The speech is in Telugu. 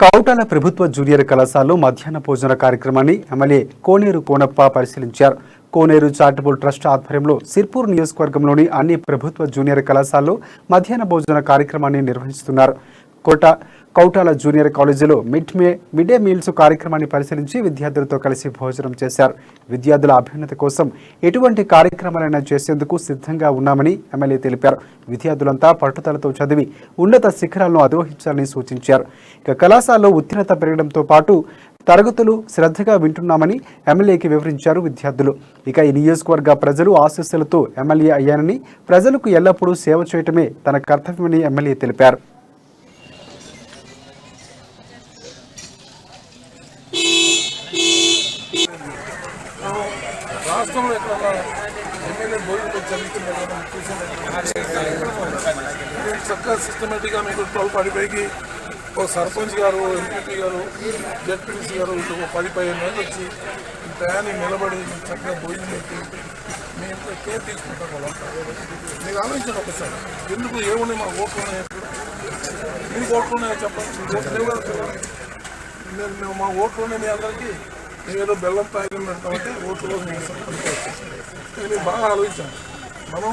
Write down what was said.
కౌటాల ప్రభుత్వ జూనియర్ కళాశాలలో మధ్యాహ్న భోజన కార్యక్రమాన్ని ఎమ్మెల్యే కోనేరు కోనప్ప పరిశీలించారు. కోనేరు చారిటబుల్ ట్రస్ట్ ఆధ్వర్యంలో సిర్పూర్ నియోజకవర్గంలోని అన్ని ప్రభుత్వ జూనియర్ కళాశాలలో మధ్యాహ్న భోజన కార్యక్రమాన్ని నిర్వహిస్తున్నారు. కోట కౌటాల జూనియర్ కాలేజీలో mid may mid day meals కార్యక్రమాన్ని పరిశీలించి విద్యార్థులతో కలిసి భోజనం చేశారు. విద్యార్థుల అభ్యున్నతి కోసం ఎటువంటి కార్యక్రమాలైనా చేసేందుకు సిద్ధంగా ఉన్నామని ఎమ్మెల్యే తెలిపారు. విద్యార్థులంతా పట్టుదలతో చదివి ఉన్నత శిఖరాలను అధిరోహించాలని సూచించారు. ఇక కళాశాలలో ఉత్తీర్ణత పెరగడంతో పాటు తరగతులు శ్రద్ధగా వింటున్నామని ఎమ్మెల్యేకి వివరించారు విద్యార్థులు. ఇక ఈ నియోజకవర్గ ప్రజలు ఆశీస్సులతో ఎమ్మెల్యే అయ్యానని ప్రజలకు ఎల్లప్పుడూ సేవ చేయటమే తన కర్తవ్యమని ఎమ్మెల్యే తెలిపారు. రాష్ట్రంలో ఎక్కడ ఎమ్మెల్యే భోజనం జరుగుతున్నారో చూసాను చక్కగా సిస్టమేటిక్గా మీకు ట్వెల్వ్ పది పైకి ఓ సర్పంచ్ గారు ఎంపీపీ గారు జడ్పీసీ గారు ఇటు ఒక పది పదిహేను మంది వచ్చి ప్రయాణి నిలబడి చక్కగా భోజనం పెట్టి మేము కేర్ తీసుకుంటాం వాళ్ళంతా. మీకు ఆలోచించండి ఒకసారి. ఎందుకు ఏమున్నాయి మా ఓట్లు ఉన్నాయి మీకు ఓట్లు ఉన్నాయో చెప్పండి? ఓట్లు లేవు కదా. నేను మేము మా ఓట్లు ఉన్నాయి మీ అందరికీ. ఏదో బెల్లం ప్యాకెట్ పెడతామంటే ఓట్లు కోసం మేము బాగా ఆలోచించాను. మనం